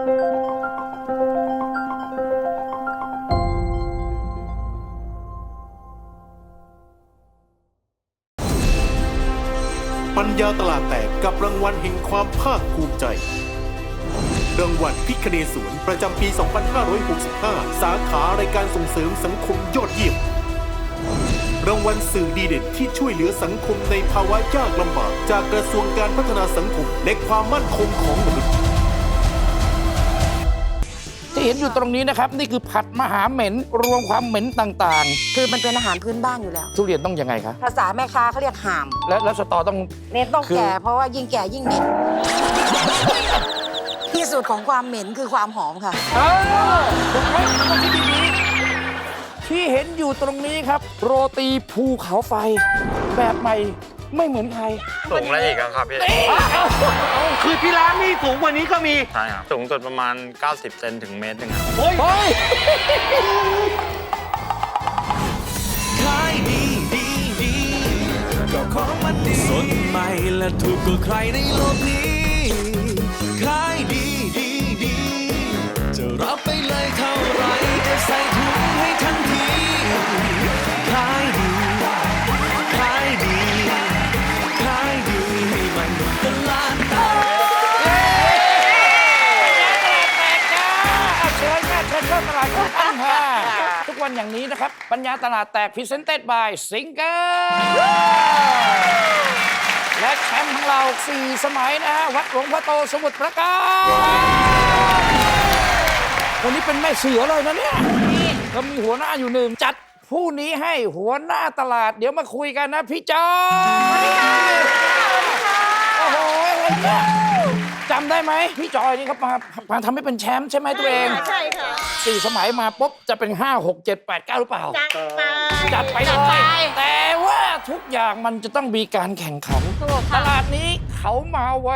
ปัญญาตลาดแตกกับรางวัลแห่งความภาคภูมิใจ รางวัลพิคเนศวรประจำปี 2565 สาขารายการส่งเสริมสังคมยอดเยี่ยม รางวัลสื่อดีเด่นที่ช่วยเหลือสังคมในภาวะยากลำบาก จากกระทรวงการพัฒนาสังคมและความมั่นคงของมนุษย์ ที่เห็นอยู่ตรงนี้นะครับ นี่คือผัดมหาเหม็นรวมความเหม็นต่างคือมันเป็นอาหารพื้นบ้านอยู่แล้ว ๆ ทุเรียนต้องยังไงคะภาษาแม่ค้าเขาเรียกห่าม และแล้วสตอต้อง เน้นต้องคือ แก่เพราะว่ายิ่งแก่ยิ่งเหม็นที่สุดของความเหม็นคือความหอมค่ะ เออถูกไหมต้องคิดดีๆที่เห็นอยู่ตรงนี้ครับ โรตีภูเขาไฟ แบบใหม่ ไม่เหมือนใคร สูงแล้วอีกอะครับพี่ คือที่ร้านนี่สูงกว่านี้ก็มี ใช่ครับ สูงสุดประมาณ 90 เซนถึงเมตรหนึงครับเฮ้ย ขายดีดีดีก็ของมันดีสดใหม่และถูกกว่าใครในโลกนี้ขายดีดีดีจะรับไปเลยเท่าไหรจะใส่ถุงให้ทันที อย่างนี้นะครับ ปัญญาตลาดแตกพรีเซนเต็ดบายสิงเกอร์และแชมป์ของเรา 4 สมัยนะฮะ วัดหลวงพ่อโตสมุทรปราการวันนี้เป็นแม่เสือเลยนะเนี่ยก็มีหัวหน้าอยู่หนึ่งจัดผู้นี้ให้หัวหน้าตลาด เดี๋ยวมาคุยกันนะพี่จอยโอ้โหอะไรเนี่ย จำได้ไหมพี่จอยนี่ครับมามาทำให้เป็นแชมป์ใช่ไหมตัวเองใช่ค่ะสี่สมัยมาปุ๊บจะเป็น 5 6 7 8 9 หรือเปล่า จัดไปจัดไปเลยแต่ว่าทุกอย่างมันจะต้องมีการแข่งขัน ถูกตค่ะลาดนี้เขามาแว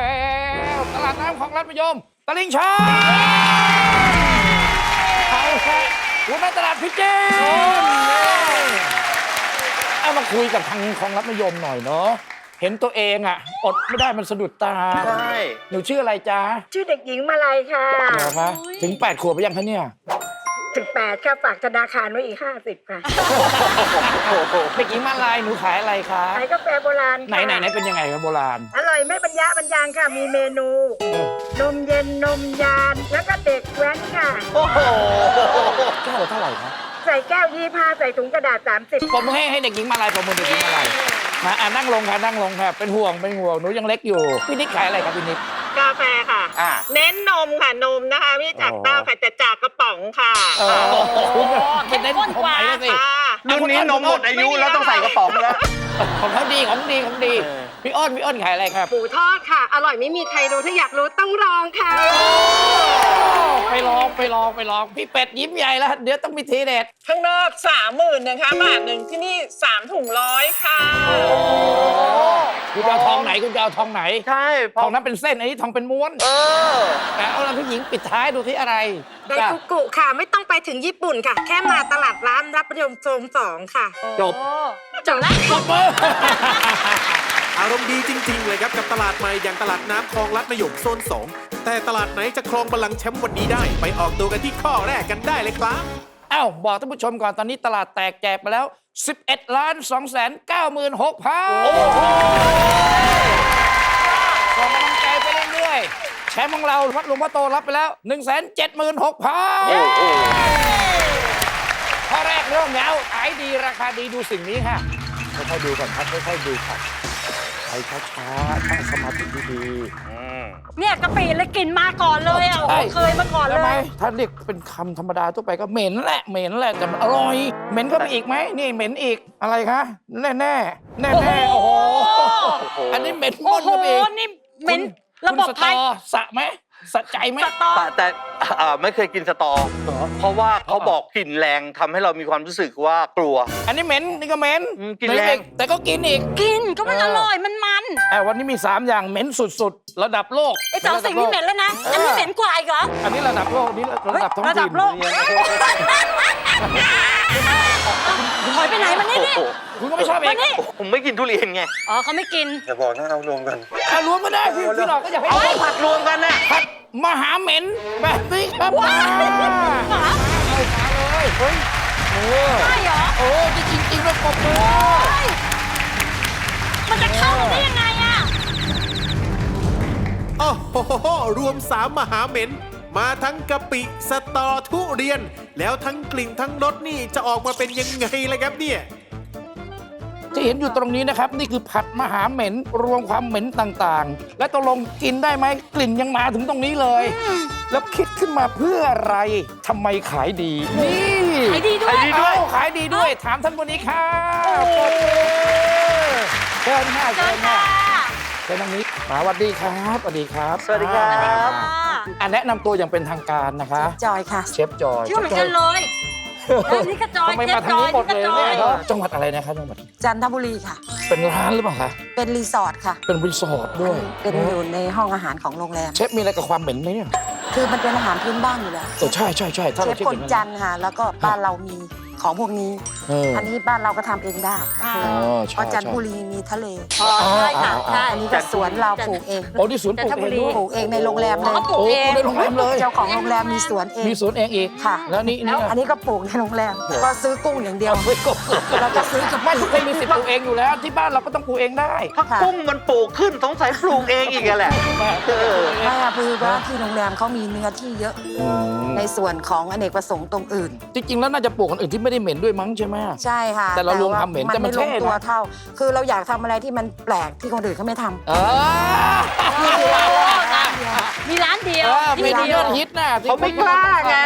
วตลาดน้ำของรัฐมยม ตลิ่งชันเขาแค่หัวหน้าตลาดพิจิตรเอามาคุยกับทางของรัฐมยมหน่อยเนาะเห็นตัวเองอะ อดไม่ได้มันสะดุดตา ใช่หนูชื่ออะไรจ๊ะชื่อเด็กหญิงมาลัยค่ะเหรอคะถึง 8 ขวบไปยังคะเนี่ย ถึงแปดค่ะฝากธนาคารไว้อีกห้าสิบค่ะเด็กหญิงมาลายหนูขายอะไรคะ ขายกาแฟโบราณค่ะไหนไหนไหนเป็นยังไงครับโบราณ อร่อยไม่บรรยะบรรยังค่ะ มีเมนู นมเย็นนมยาน แล้วก็เด็กแว้นค่ะ โอ้โหแก้วละเท่าไหร่ครับใส่แก้วยี่ห้าใส่ถุงกระดาษ 30 ผมให้ให้เด็กหญิงมาลายผมมือเด็กหญิงมาลาย มาอ่านั่งลงค่ะนั่งลงค่ะ เป็นห่วงเป็นห่วงหนูยังเล็กอยู่พี่นิกขายอะไรครับพี่นิก กาแฟค่ะ อ่าเน้นนมค่ะ นมนะคะไม่จากอ๋อเต้าค่ะแต่จากกระป๋องค่ะเออคุณเป็นเน้นของไหนแล้วสิ ค่ะรุ่นนี้นมหมดอายุแล้วต้องใส่กระป๋องแล้ว ของเขาดีของดีของดี พี่อ้นพี่อ้นขายอะไรครับ หมูทอดค่ะ อร่อยไม่มีใครรู้ถ้าอยากรู้ต้องลองค่ะ ไปลองไปลองไปลอง พี่เป็ดยิ้มใหญ่แล้ว เดี๋ยวต้องมีทีเด็ดข้างนอกสามหมื่นนะคะบาทหนึ่งที่นี่สามถุงร้อยค่ะ คุณจะเอาทองไหนคุณจะเอาทองไหน ใช่พทอองนั้นเป็นเส้นอันนี้ทองเป็นม้วน เออ แต่เอาละพี่หญิงปิดท้ายดูที่อะไรไดจ้ะฟุกุค่ะ ไม่ต้องไปถึงญี่ปุ่นค่ะ แค่มาตลาดร้านรับประยมโซมสองค่ะ จบจบแล้วจบมือ อารมณ์ดีจริง ๆ เลยครับกับตลาดใหม่อย่างตลาดน้ำคลองลัดมะยมโซน 2 แต่ตลาดไหนจะครองบัลลังก์แชมป์วันนี้ได้ ไปออกตัวกันที่ข้อแรกกันได้เลยครับเอ้าบอกท่านผู้ชมก่อนตอนนี้ตลาดแตกแจกไปแล้ว 11ล้าน2แสน9หมื่น6พันส่งกำลังใจไปเรื่อยๆแชมป์ของเราวัดหลวงพ่อโตรับไปแล้ว 1 7 6 0 0 0พันข้อแรกเริ่มแล้วขายดีราคาดีดูสิ่งนี้ค่ะค่อยๆดูก่อนครับค่อยๆดูครับ ช้าๆตั้งสมาธิดีๆเนี่ยกะปิแล้วกลิ่นมาก่อนเลยอะโอ้โหใช่เคยมาก่อนเลใช่ไหมย ถ้าเรียกเป็นคำธรรมดาทั่วไปก็เหม็นแหละเหม็นแหละแต่มันอร่อย เหม็นก็มีอีกไหมนี่เหม็นอีกอะไรคะแน่แน่แน่แน่ๆโอ้โหอันนี้เหม็นหมโอ้ดโหก็มีนี่เหม็นคุณระบบคุณไทยสตอสะไหม สะใจไหมสตอ แต่แต่อ่าไม่เคยกินสตอเพราะว่าเขาบอกกลิ่นแรงทำให้เรามีความรู้สึกว่ากลัว อันนี้เหม็นนี่ก็เหม็นอืมกินแต่แรง แต่ก็กินอีกกินก็มันเอออร่อยมันมันอะวันนี้มี 3 อย่างเหม็นสุดๆ ระดับโลกไอ้สองสิ่งนี้เหม็นแล้วนะอันนี้เหม็นกว่าอีกเหรออันนี้ระดับโลกอันนี้ระดับท้องระดัถิ่บนโลก ถอยไปไหนมันนี่โอ้นี่โหคุณก็ไม่ชอบเอมางนี่ผมไม่กินทุเรียนไงอ๋อเขาไม่กิน อย่าบอกนะเอารวมกันอะรวมก็ได้พี่พี่หนอกก็อยากให้เอาผัดรวมกันน่ะผัดมหาเหม็นแบบนี้ครับมาเอามาเลยเฮ้ยเออใช่เหรอโอ้จริงจริงๆแล้วปรบมือมันจะเข้ากันได้ยังไงอะ โอ้โหรวมสามมหาเหม็น มาทั้งกะปิสตอทุเรียน แล้วทั้งกลิ่นทั้งรสนี่จะออกมาเป็นยังไงล่ะครับเนี่ย ที่เห็นอยู่ตรงนี้นะครับ นี่คือผัดมหาเหม็นรวมความเหม็นต่างๆ และตกลงกินได้ไหมกลิ่นยังมาถึงตรงนี้เลย แล้วคิดขึ้นมาเพื่ออะไรทำไมขายดี นี่ขายดีด้วย เอ้าขายดีด้วย ถามท่านคนนี้ค่ะปรบมือเชิญค่ะเชิเชิญญค่ะค่ะเชิญทางนี้มาสวัสดีครับสวัสดีครับสวัสดีครับ อ่า อะแนะนำตัวอย่างเป็นทางการนะคะ จอยค่ะ เชฟจอยชื่อเหมือนกันเลยแล้วนี่ก็จอยทำไมมาทางนี้หมดเลยจอเนี่ยจอยครับจังหวัดอะไรนะครับจังหวัด จันทบุรีค่ะ เป็นร้านหรือเปล่าคะ เป็นรีสอร์ทค่ะ เป็นรีสอร์ทด้วย เป็นอยู่ในห้องอาหารของโรงแรม เชฟมีอะไรกับความเหม็นไหมเนี่ย คือมันเป็นอาหารพื้นบ้านอยู่แล้วโอ้ใช่ใช่ใช่ถ้าเชเราฟคิดคอนย่างจันทร์ค่ะ แล้วก็บ้านเรามี ของพวกนี้ เอออันนี้บ้านเราก็ทำเองได้อ่าอ๋อใช่เพราะจันทใช่บุรีมีทะเลอ๋อใช่ค่ะใช่ อันนี้ก็สวนเราปลูกเองโอ้ที่สวนปลูกจันทบุเองรีด้วยปลูกเองในโรงแรมเลเขายก็ปลูกโอ้เอง ในโรงแรมเลย เจ้าของโรงแรมมีสวนเอง มีสวนเองอีก ค่ะ แล้วนี่แล้นี่วอันนี้ก็ปลูกในโรงแรม ก็ซื้อกุ้งอย่างเดียวเอาไว้ก่อนแล้วก็ซื้อกับไม่ทุกคนมีสิทธิ์ปลูกเองอยู่แล้ว ที่บ้านเราก็ต้องปลูกเองได้ ถ้ากุ้งมันปลูกขึ้นสงสัยปลูกเองอีกอะแหละ เออไม่อะคือว่าที่โรงแรมเขามีเนื้อที่เยอะ อืมใน ส่วนของอเนกประสงค์ตรงอื่น จริงๆแล้วน่าจะปลูกคนอื่นที่ไม่ได้เหม็นด้วยมั้งใช่ไหมใช่ค่ะแต่เรารวมว่ทำเหม็นแต่มันมันไม่ลงเท่นะตัวเท่า คือเราอยากทำอะไรที่มันแปลกที่คนอื่นเขาไม่ทำเออมีร้านเดียวเออที่เมนูเดียยวอดฮิตน่ะที่เขาไม่กล้าไง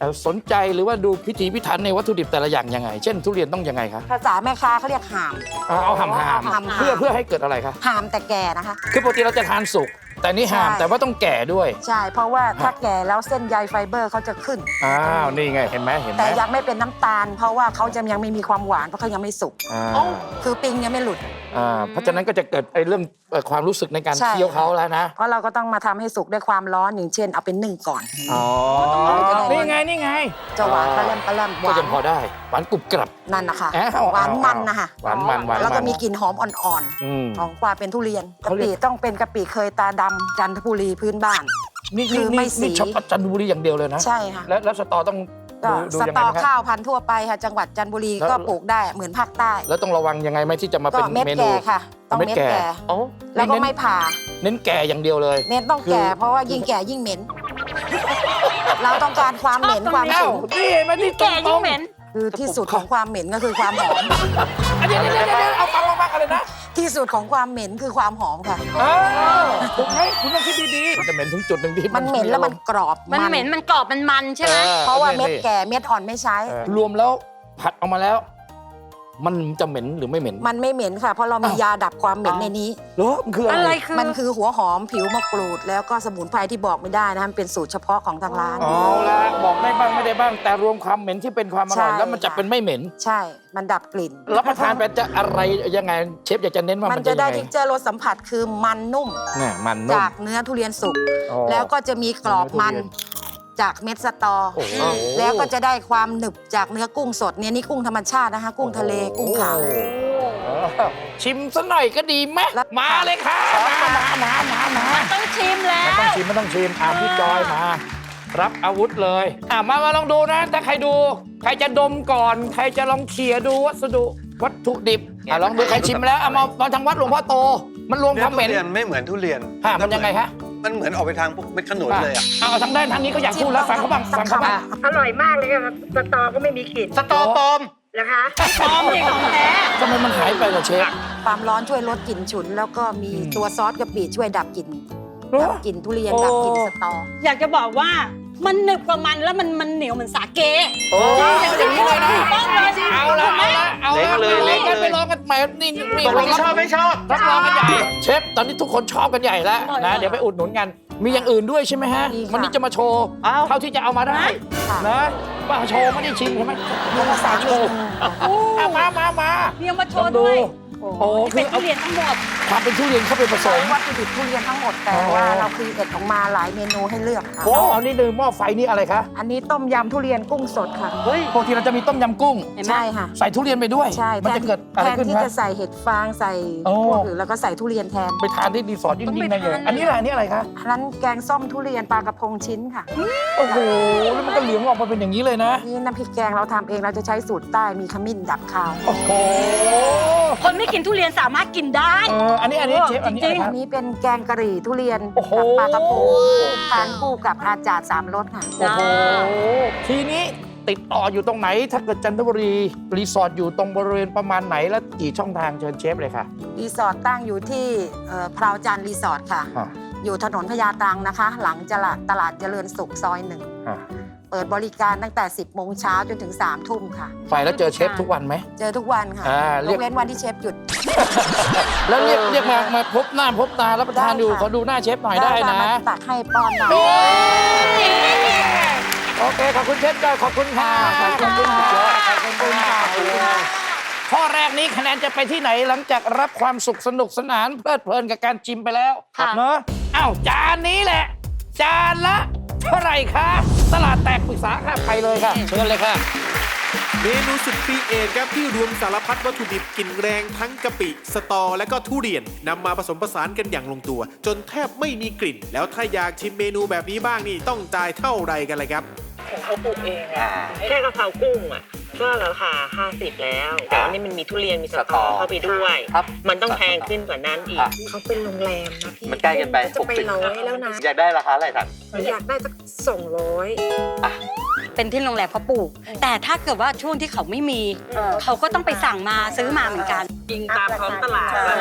เอ่อสนใจหรือว่าดูพิถีพิถันในวัตถุดิบแต่ละอย่างยังไง เช่น ทุเรียนต้องยังไงคะภาษาแม่ค้าเขาเรียกหามเอาเอาหำหามหำๆเพื่อเพื่อให้เกิดอะไรคะหามแต่แก่นะคะ คือปกติเราจะทานสุก แต่นี่หามใช่ แต่ว่าต้องแก่ด้วย ใช่ เพราะว่าถ้าแก่แล้วเส้นใยไฟเบอร์เขาจะขึ้น อ้าวนี่ไงเห็นไหมเห็นไหมแต่ยังไม่เป็นน้ำตาล เพราะว่าเขาจะยังไม่มีความหวานเพราะเขายังไม่สุก อ่าคือปิงยังไม่หลุด อ่าเพราะฉะนั้นก็จะเกิดไอ้เรื่องเอ่อความรู้สึกในการใช่ เคี้ยวเขาแล้วนะเพราะเราก็ต้องมาทำให้สุกด้วยความร้อนอย่างเช่น เอาเป็นนึ่งก่อน อ๋อนี่ไงนี่ไง จะหวานปลาแรมปลาแรมหก็วาจะนพอได้หวานกรุบกรับ นั่นนะคะอ้าวหวานมันนะคะหวานมันหวานมัน แล้วก็มีกลิ่นหอมอ่อนอืม ๆ ของความเป็นทุเรียนกะเขาเรีปิยก ต้องเป็นกะปิเคยตาดำจันทบุรีพื้นบ้าน นี่คืนี่อไม่นี่สี นี่เฉพาะจันทบุรีอย่างเดียวเลยนะ ใช่ค่ะ แล้วแล้วสตอต้อง ก็ดูดูสยังตไงอนะครับข้าวพันธุ์ทั่วไปค่ะจังหวัดจันทบุรีแล้วก็ปลูกได้เหมือนภาคใต้แล้วต้องระวังยังไงไหมที่จะมาก็เป็นเม็ดเมนูแก่ค่ะ ต้องเม็ดเม็ดแก่แก่โอ้แล้วก็ไม่ผ่าเน้นแก่อย่างเดียวเลยเม็ดต้องแก่คือ เพราะว่ายิ่งแก่ยิ่งเหม็น เราต้องการความเหม็นความเอ้าฉุนนี่เห็นไหมที่แก่ยิ่งเหม็น คือที่สุดของความเหม็นก็คือความหอม อันนี้เดี๋ยวเดี๋ยวเดี๋ยวเอาฟังมาฟังกันเลยนะที่สุดของความเหม็นคือความหอมค่ะเออถูกไหมคุณต้องคิดดีๆมันจะเหม็นถึงจุดหนึ่งที่มันเหม็นแล้วมันกรอบมันเหม็นมันกรอบมันมันใช่ไหมออเพราะว่าเม็ดนี่แก่เม็ดอ่อนไม่ใช้เออรวมแล้วผัดออกมาแล้ว มันจะเหม็นหรือไม่เหม็น มันไม่เหม็นค่ะ เพราะเรามีอ้าวยาดับความเหม็นในนี้ เหรอมันคืออะอะไรไร คือ มันคือหัวหอมผิวมะกรูด แล้วก็สมุนไพรที่บอกไม่ได้นะคะมันเป็นสูตรเฉพาะของทางร้าน เอาละบอกได้บ้างไม่ได้บ้าง แต่รวมความเหม็นที่เป็นความอร่อยใช่แล้วมันจะค่ะ เป็นไม่เหม็น ใช่ มันดับกลิ่น รับประทานไปจะอะไรยังไง เชฟอยากจะเน้นว่ามัมันนจะจะได้ยังไงทิกเจอร์รสสัมผัสคือมันนุ่มเนี่ยมันนุ่มจากเนื้อทุเรียนสุก อ๋อ แล้วก็จะมีกรอบมันเนื้อทุเรีย จากเม็ดสตอ โอ้โห แล้วก็จะได้ความหนึบจากเนื้อกุ้งสดเนี่ยนี่กุ้งธรรมชาตินะคะ กุ้งทะเลกุ้งขาวโอ้โหชิมซะหน่อยก็ดีไหมแล้วมาเลยค่ะมามามามามา ต้องชิมแล้ไม่ต้องวชิมไม่ต้องชิมอะพี่จอยมา รับอาวุธเลยอะมามาลองดูนะ ถ้าใครดู ใครจะดมก่อน ใครจะลองเขี่ยดูวัสดุวัตถุดิบอะลองดูใครชิมแล้วเอามามาทางวัดหลวงพ่อโต มันรวมความเหม็นทุเรียนไม่เหมือนทุเรียนฮะมันยังไงฮะ มันเหมือนออกไปทางพวกเม็ดขนุนเลยอะเอาเอาทางด้านทางนี้ก็อยากพูดแล้วฟังเขาบ้างฟังเขาบ้างอร่อยมากเลยค่ะสตอก็ไม่มีกลิ่นสตอปลอมนะคะพร้อมจริงของแท้ทำไมมันหายไปล่ะเชฟความร้อนช่วยลดกลิ่นฉุน แล้วก็มีอืมตัวซอสกะปิช่วยดับกลิ่นเหรอดับกลิ่นทุเรียนโอ้ดับกลิ่นสตอ อยากจะบอกว่า มันหนึบกว่ามันแล้วมันมันเหนียวเหมือนสาเกโอ้ยอย่างนี้เลยนะต้องเลยสิเอาละเอาละเอาเล็กละเลยไปลเล็องกกันเลยไปลองกันใหม่นี่นี่ตกลงชอบไม่ชอบรับรองกันใหญ่เชฟตอนนี้ทุกคนชอบกันใหญ่แล้วนะเดี๋ยวไปอุดหนุนกัน มีอย่างอื่นด้วยใช่ไหมฮะมีค่ะวันนี้จะมาโชว์อ้าวเท่าที่จะเอามาได้ค่ะนะมาโชว์ไม่ได้ชิมใช่ไหมมีภาษาโชเมว์นูอะมามามาเรียงมาโชลองว์ดูด้วย โอ้นี่คืเป็อนทุเอาเรียนทั้งหมดความเป็นทุเรียนเข้าไปผสใช้มวัตถุดิบทุเรียนทั้งหมดแต่อ๋อว่าเราครีเอทออกมาหลายเมนูให้เลือกค่ะ โอ้เอานี่คือหม้อไฟนี่อะไรคะอันนี้ต้มยำทุเรียนกุ้งสดค่ะปกติเราจะมีต้มยำกุ้ง เห็นไหมใช่ค่ะ ใส่ทุเรียนไปด้วย ใช่มันแทจะนเกิดอะไรแทนขึ้นที่คะ จะใส่เห็ดฟางใส่โอ้ พวกอื่นแล้วก็ใส่ทุเรียนแทน ไปทานที่รีสอร์ทยิ่งยิ่งได้เลยอันนี้แหละอันนี้อะไรคะ อันนั้นแกงส้มทุเรียนปลากระพงชิ้นค่ะ โอ้โห แล้วมันก็เหลืองออกมาเป็นอย่างนี้เลยนะ นี่น้ำพริกแกงเราทำเองเราจะใช้สูตรใต้มีขมิ้นดับคาว โอ้โห คนไม่กินทุเรียนสามารถกินได้ เอออันนี้อันนี้เชฟอันนี้อะไรคอัรับ นนี้เป็นแกงกะหรี่ทุเรียนโอ้โห กับปลากระพงทานคู่กับอาจารย์สามรสค่ะ โอ้โหทีนี้ติดต่ออยู่ตรงไหน ถ้าเกิดจันทบุรีรีสอร์ทอยู่ตรงบริเวณประมาณไหนและกี่ช่องทางเชิญเชฟเลยค่ะ รีสอร์ทตั้งอยู่ที่เอ่อพราวจันทร์รีสอร์ทค่ะอะอยู่ถนนพญาตรังนะคะ หลังจลาดตลาดเจริญสุขซอยหนึ่งอะเปิดบริการตั้งแต่ 10โมงเช้าจนถึง3ทุ่มค่ะ ไปแล้วเจอเชฟทุกวันไหม เจอทุกวันค่ะอ่ายเรียก กเว้นวันที่เชฟหยุด แล้วเรียกเรียกมามาพบหน้าพบตารับประทานอยู่ได้ค่ะ ขอดูหน้าเชฟหน่อยได้ค่ะนะ มาตักให้ป้อนได้โอเค ขอบคุณเชฟจ้อยขอบคุณค่ะขอบคุณค่ะขอบคุณค่ะข้อแรกนี้คะแนนจะไปที่ไหนหลังจากรับความสุขสนุกสนานเพลิดเพลินกับการชิมไปแล้วค่ะ เนอะอ้าวจานนี้แหละ จานละ เท่าไหร่คะตลาดแตกปรึกษาค่ะไปเลยค่ะเชิญเลยค่ะ เมนูสุดครีเอทครับที่รวมสารพัดวัตถุดิบกลิ่นแรงทั้งกะปิ สตอ และก็ทุเรียนนำมาผสมผสานกันอย่างลงตัว จนแทบไม่มีกลิ่น แล้วถ้าอยากชิมเมนูแบบนี้บ้างนี่ต้องจ่ายเท่าไรกันเลยครับของเขาปลูกเองอะแค่กะเพรากุ้งอะก็ราคา 50 แล้ว แต่อันนี้มันมีทุเรียนมีสตอเข้าไปด้วยครับมันต้องแพงขึ้นกว่านั้นอีกอะเขาเป็นโรงแรมนะพี่มันใกล้กันไปจะไปร้อยแล้วนะอยากได้ราคาอะไรท่านอยากได้สักสองร้อย เป็นที่โรงแรมเขาปลูก แต่ถ้าเกิดว่าช่วงที่เขาไม่มีเขาก็ต้องไปสั่งมาซื้อมาเหมือนกันยิงตามท้องตลาดใช่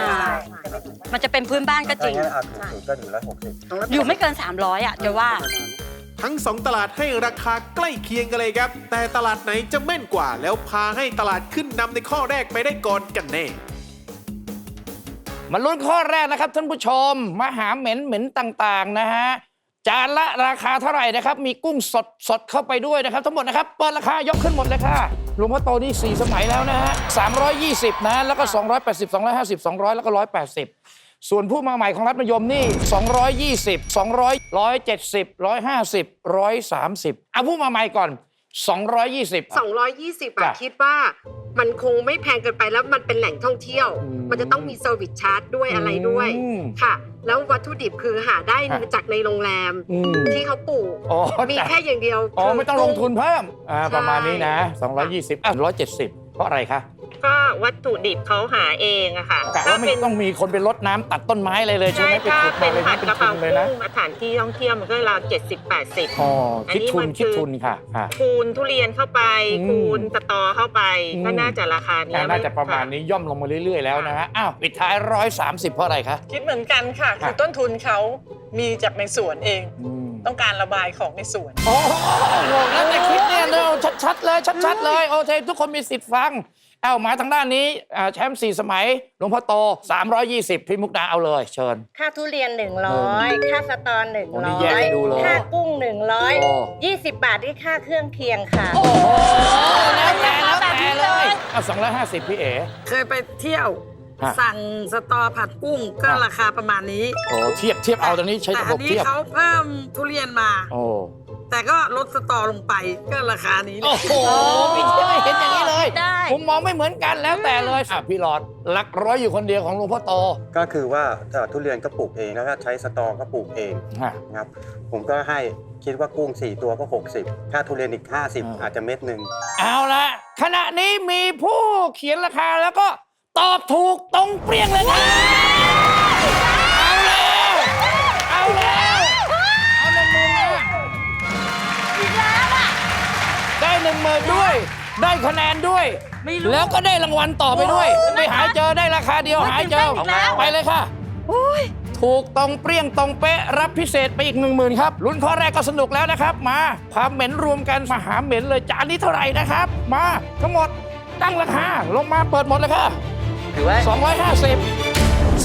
มันจะเป็นพื้นบ้านก็จริงก็ถึงร้อยหกสิบ อยู่ไม่เกิน 300 อะจะว่า ทั้งสองตลาดให้ราคาใกล้เคียงกันเลยครับ แต่ตลาดไหนจะแม่นกว่า แล้วพาให้ตลาดขึ้นนำในข้อแรกไปได้ก่อนกันแน่ มาลุ้นข้อแรกนะครับท่านผู้ชม มหาเหม็นเหม็นต่าง ๆ นะฮะ จานละราคาเท่าไหร่นะครับ มีกุ้งสดสดเข้าไปด้วยนะครับ ทั้งหมดนะครับ เปิดราคายกขึ้นหมดเลยค่ะหลวงพ่อโตนี่ 4 สมัยแล้วนะฮะ320 นะ แล้วก็ 280 250 200 แล้วก็ 180 ส่วนผู้มาใหม่ของรัฐมยมนี่ 220 200 170 150 130 เอาผู้มาใหม่ก่อน 220 220จ้ะอะคิดว่ามันคงไม่แพงเกินไปแล้วมันเป็นแหล่งท่องเที่ยว อืมมันจะต้องมีเซอร์วิสชาร์จด้วยอะไรด้วยอืมค่ะ แล้ววัตถุดิบคือหาได้ค่ะจากในโรงแรม อืมที่เขาปลูก อ๋อมีจ้ะแค่อย่างเดียวอ๋อคืไม่ต้องลงทุนเพิ่มอ่าใช่ประมาณนี้นะ 220อะ170 เพราะอะไรคะ ก็วัตถุดิบเขาหาเองอะค่ะกะว่าไม่ต้องมีคนไปรดน้ำตัดต้นไม้อะไรเลยใช่ใช่ไหมไปถ้าขุดเป็มานเลยผันะดเป็นกะเพทุรานเลยนะ กุ้งสถานที่ท่องเที่ยวมันก็ราวเจ็ดสิบแปดสิบ อ๋ออันคิดนี้ทุนมันคิดคือ ทุนค่ะค่ะ คูณทุเรียนเข้าไป อืมคูณสตอเข้าไป อืม ก็น่าจะราคานี้อ่าน่าจะประมาณนี้ย่อมลงมาเรื่อย ๆ แล้วนะฮะ อ้าว ปิดท้าย 130 เพราะอะไรคะ คิดเหมือนกันค่ะค่ะคือต้นทุนเขามีจากในสวนเอง อืมต้องการระบายของในสวน โอ้โหแล้วแต่คิดเนี่ยเร็วชัด ๆ เลย ชัด ๆ เลย โอเค ทุกคนมีสิทธิ์ฟัง เอ้ามาทางด้านนี้อ่าแชมป์สี่สมัยหลวงพ่อโต 320 พี่มุกดาเอาเลย เชิญ ค่าทุเรียน 100 ค่าสตอโอ้นี่แยกให้ดูเลย100 ค่ากุ้ง โอ้ 100 20 บาทที่ค่าเครื่องเคียงค่ะ โอ้โหแล้วแต่แล้วแต่เลยเอา250 พี่เอ๋ เคยไปเที่ยว ฮะ สั่งสตอผัดกุ้งก็ฮะราคาประมาณนี้โอ้เทียบเทียบเอาตอนนี้ใช้แต่ระอับบนี้เทียบเขาเพิ่มทุเรียนมา โอ้ แต่ก็ลดสตอลงไปก็ราคานี้โอ้โหพี่เชื่อเห็นอย่างนี้เลย ได้มุมมองไม่เหมือนกันแล้วแต่เลยอะพี่หลอดหลักร้อยอยู่คนเดียวของหลวงพ่อโตก็คือว่าถ้าทุเรียนก็ปลูกเองแล้วก็ใช้สตอก็ปลูกเองฮะ นะครับผมก็ให้คิดว่ากุ้ง 4 ตัวก็ 60ค่าทุเรียนอีก อ่า 50 อาจจะเม็ดหนึ่ง เอาละขณะนี้มีผู้เขียนราคาแล้วก็ตอบถูกตรงเปรี้ยงเลยครับเอาแล้วเอาแล้ว ได้หนึ่งหมื่นด้วย ได้คะแนนด้วยไม่รู้แล้วก็ได้รางวัลต่อไปด้วยไม่หายเจอได้ราคาเดียวหายเจอตื่นเต้นอีกแล้วไปเลยค่ะถูกตรงเปรี้ยงตรงเป๊ะรับพิเศษไปอีกหนึ่งหมื่นครับลุ้นข้อแรกก็สนุกแล้วนะครับ มาความเหม็นรวมกันมาหาเหม็นเลยจานนี้เท่าไหร่นะครับ มาทั้งหมดตั้งราคาลงมาเปิดหมดเลยค่ะถือไว้250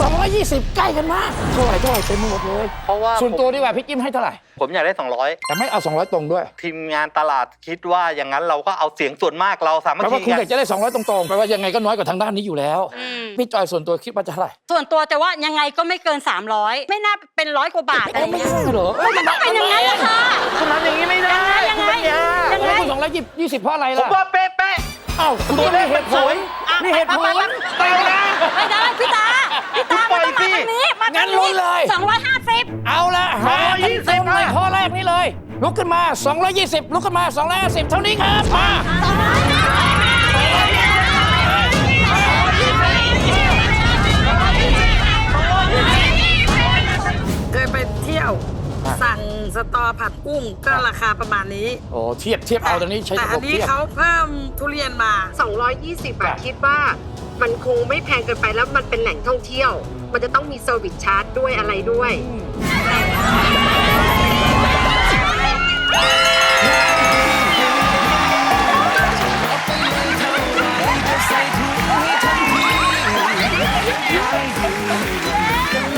220 ใกล้กันมาก เท่าไหร่เท่าไหร่เต็มไปหมดเลย เพราะว่าส่วนตัวผมดีกว่าพี่จิ้มให้เท่าไหร่ ผมอยากได้ 200 แต่ไม่เอา 200 ตรงด้วย ทีมงานตลาดคิดว่าอย่างนั้นเราก็เอาเสียงส่วนมากเราสามัคแปลว่าคีคุณกัอยากนจะได้ 200 ตรงๆแปลว่ายังไงก็น้อยกว่าทางด้านนี้อยู่แล้วอืมพี่จอยส่วนตัวคิดว่าจะเท่าไหร่ ส่วนตัวแต่ว่ายังไงก็ไม่เกิน 300 ไม่น่าเป็นร้อยกว่าบาทอะไรโอ้ไม่เงี้ยได้เหรอเอ้ยมันต้องเป็นอย่างนั้นนะคะคุณทำอย่างนี้ไม่ได้ยังคุณไงปัญญายังไงแล้วคุณสองร้อยยี่สิบเพราะอะไรผมล่ะว่าเป๊ะเป๊ะอ้าวคุณต้องมีเหตุผลมีเหตุผลเป๊ะนะไม่ได้พี่ตา พี่ตาปล่มาอยต้องมาสิทางนี้มางั้ทางนลุ้นี้นเลย สองร้อยห้าสิบเอาละหากันตรงในข้อแรกนี้เลย ลุกขึ้นมา 220 ลุกขึ้นมา 250 เท่านี้ครับมาเคยไปเที่ยว สั่งสตอผัดกุ้งก็ราคาประมาณนี้โอ้เทียบเทียบเอาตอนนี้ใช้แต่ระบอับนนี้เทียบ เขาเพิ่มทุเรียนมา 220 บาทคิดว่า มันคงไม่แพงเกินไปแล้วมันเป็นแหล่งท่องเที่ยว มันจะต้องมีเซอร์วิสชาร์จด้วยอะไรด้วย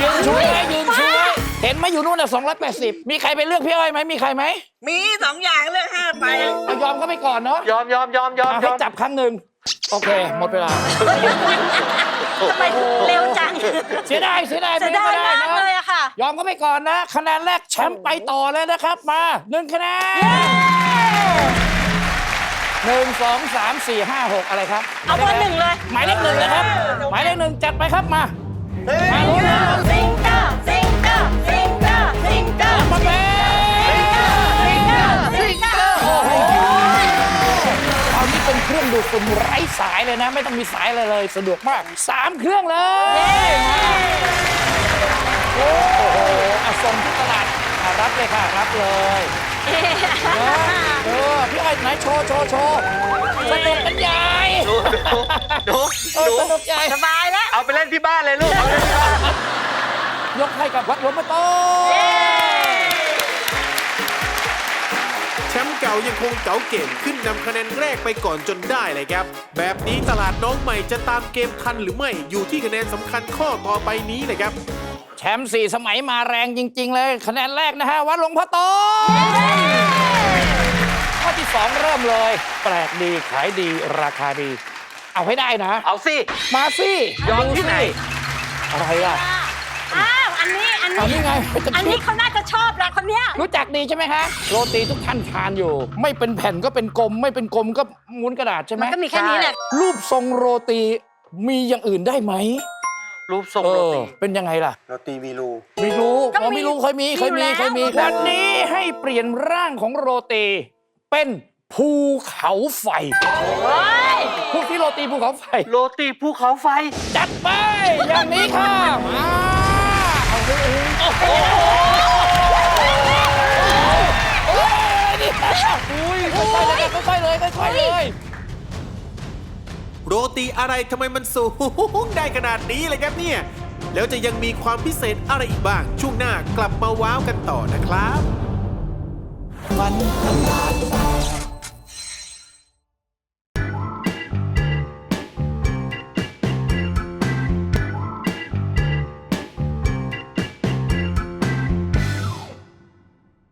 ยืนช่วยไว้ยืนช่วยเห็นไหมอยู่นู่นน่ะ280 มีใครไปเลือกพี่อ้อยไหมมีใครไหมมีสองอย่างเลือกห้าไป เอายอมก็ไปก่อนเนาะยอมยอมยอมยอมเอายให้อมจับครั้งหนึ่ง โอเค หมดเวลา ทำไมเร็วจังเสียดายเสียดายเสียดายไม่ได้มากนะเลยอะค่ะ ยอมก็ไปก่อนนะคะแนนแรกแชมป์ไปต่อเลยนะครับมาหนึ่งคะแนนหนึ่งสองสามสี่ห้าหกอะไรครับเอาเบอร์หนึ่งเลย หมายเลขหนึ่งเลยครับ หมายเลขหนึ่งจัดไปครับมามาลุ้นเลย ซิงเกอร์ซิงเกอร์ซิงเกอร์ซิงเกอร์ มาเป็น เอานี่เป็นเครื่องดูดฝุ่นไร้สายเลยนะ ไม่ต้องมีสายอะไรเลย สะดวกมากสามเครื่องเลยมาโอ้โหเอาส่งที่ตลาดอะรับเลยค่ะ รับเลยเออเออพี่อ้อยไหนโชว์โชว์โชว์สนุกกันใหญ่ดูดูเออดูสนุกใหญ่ สบายแล้ว เอาไปเล่นที่บ้านเลยลูก เอาไปเล่นที่บ้านยกให้กับวัดหลวงพ่อโตายังคงเก๋าเก่งขึ้นนำคะแนนแรกไปก่อนจนได้เลยครับ แบบนี้ตลาดน้องใหม่จะตามเกมทันหรือไม่อยู่ที่คะแนนสำคัญข้อต่อไปนี้เลยครับแชมป์สี่สมัยมาแรงจริง ๆ เลย คะแนนแรกนะฮะวัดหลวงพ่อโตข้อที่สองเริ่มเลย แปลกดีขายดีราคาดี เอาให้ได้นะ เอาสิ มาสิยอมที่ไหนอะไรอะอ้าว อันนี้อันอันนี้นี้ไงอันนี้เขาน่าจะชอบแหละคนเนี้ยรู้จักดีใช่ไหมฮะโรตีทุกท่านทานอยู่ ไม่เป็นแผ่นก็เป็นกลม ไม่เป็นกลมก็ม้วนกระดาษใช่ไหมมันก็มีแค่นี้แหละรูปทรงโรตีมีอย่างอื่นได้ไหมรูปทรงเอโรอตีเป็นยังไงล่ะโรตีมีรูไม่รู้ก็อ๋อมีไม่รู้เคยมีเคยมีมีอยู่เคยมีแล้ววันนี้ให้เปลี่ยนร่างของโรตี เป็นภูเขาไฟเฮ้ยพวกที่โรตีภูเขาไฟ โรตีภูเขาไฟ จัดไป อย่างนี้ค่ะ ค่อยๆเลยค่อยๆเลยโรตีอะไรทำไมมันสูงได้ขนาดนี้เลยครับเนี่ย แล้วจะยังมีความพิเศษอะไรอีกบ้าง ช่วงหน้ากลับมาว้าวกันต่อนะครับฝันทำลาย